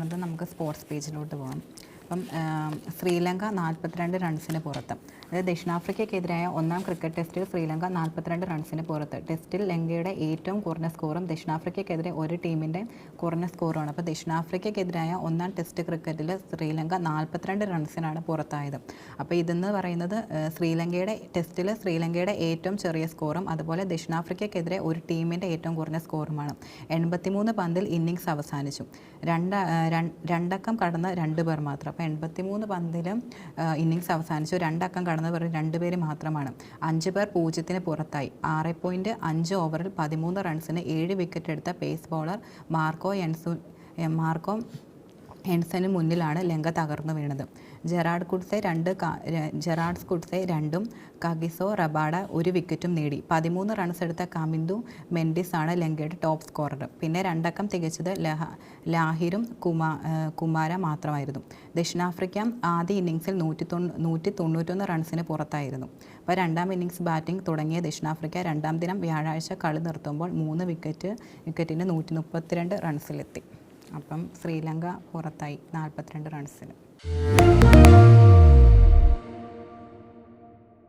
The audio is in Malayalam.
അത് നമുക്ക് സ്പോർട്സ് പേജിലോട്ട് പോകാം. അപ്പം ശ്രീലങ്ക നാൽപ്പത്തിരണ്ട് റൺസിന് പുറത്ത്. അതായത് ദക്ഷിണാഫ്രിക്കയ്ക്കെതിരായ ഒന്നാം ക്രിക്കറ്റ് ടെസ്റ്റിൽ ശ്രീലങ്ക നാൽപ്പത്തിരണ്ട് റൺസിന് പുറത്ത്. ടെസ്റ്റിൽ ലങ്കയുടെ ഏറ്റവും കുറഞ്ഞ സ്കോറും ദക്ഷിണാഫ്രിക്കയ്ക്കെതിരെ ഒരു ടീമിന്റെ കുറഞ്ഞ സ്കോറുമാണ് അപ്പോൾ ദക്ഷിണാഫ്രിക്കയ്ക്കെതിരായ ഒന്നാം ടെസ്റ്റ് ക്രിക്കറ്റിൽ ശ്രീലങ്ക നാൽപ്പത്തിരണ്ട് റൺസിനാണ് പുറത്തായത്. അപ്പോൾ ഇതെന്ന് പറയുന്നത് ശ്രീലങ്കയുടെ ടെസ്റ്റിൽ ശ്രീലങ്കയുടെ ഏറ്റവും ചെറിയ സ്കോറും അതുപോലെ ദക്ഷിണാഫ്രിക്കയ്ക്കെതിരെ ഒരു ടീമിന്റെ ഏറ്റവും കുറഞ്ഞ സ്കോറുമാണ് എൺപത്തിമൂന്ന് പന്തിൽ ഇന്നിങ്സ് അവസാനിച്ചു. രണ്ട് രണ്ടക്കം കടന്ന രണ്ട് പേർ മാത്രം. അപ്പോൾ എൺപത്തിമൂന്ന് പന്തിലും ഇന്നിങ്സ് അവസാനിച്ചു. രണ്ടക്കം കടന്നവർ രണ്ട് പേര് മാത്രമാണ്. അഞ്ച് പേർ പൂജ്യത്തിന് പുറത്തായി. ആറ് പോയിന്റ് അഞ്ച് ഓവറിൽ പതിമൂന്ന് റൺസിന് ഏഴ് വിക്കറ്റ് എടുത്ത pace bowler Marco Jansen Marco ഹെൻസന് മുന്നിലാണ് ലങ്ക തകർന്നു വീണത്. ജെറാഡ് കുഡ്സെ രണ്ട് ജെറാഡ് കുഡ്സെ രണ്ടും കഗിസോ റബാഡ ഒരു വിക്കറ്റും നേടി. പതിമൂന്ന് റൺസ് എടുത്ത കമിന്ദു മെൻഡിസ് ആണ് ലങ്കയുടെ ടോപ്പ് സ്കോറർ പിന്നെ രണ്ടക്കം തികച്ചത് ലഹ ലാഹിറും കുമാ കുമാര മാത്രമായിരുന്നു. ദക്ഷിണാഫ്രിക്ക ആദ്യ ഇന്നിങ്സിൽ നൂറ്റി നൂറ്റി തൊണ്ണൂറ്റൊന്ന് റൺസിന് പുറത്തായിരുന്നു. അപ്പോൾ രണ്ടാം ഇന്നിങ്സ് ബാറ്റിംഗ് തുടങ്ങിയ ദക്ഷിണാഫ്രിക്ക രണ്ടാം ദിനം വ്യാഴാഴ്ച കളി നിർത്തുമ്പോൾ മൂന്ന് വിക്കറ്റ് വിക്കറ്റിന് നൂറ്റി മുപ്പത്തിരണ്ട് റൺസിലെത്തി അപ്പം ശ്രീലങ്ക പുറത്തായി നാൽപ്പത്തിരണ്ട് റൺസിന്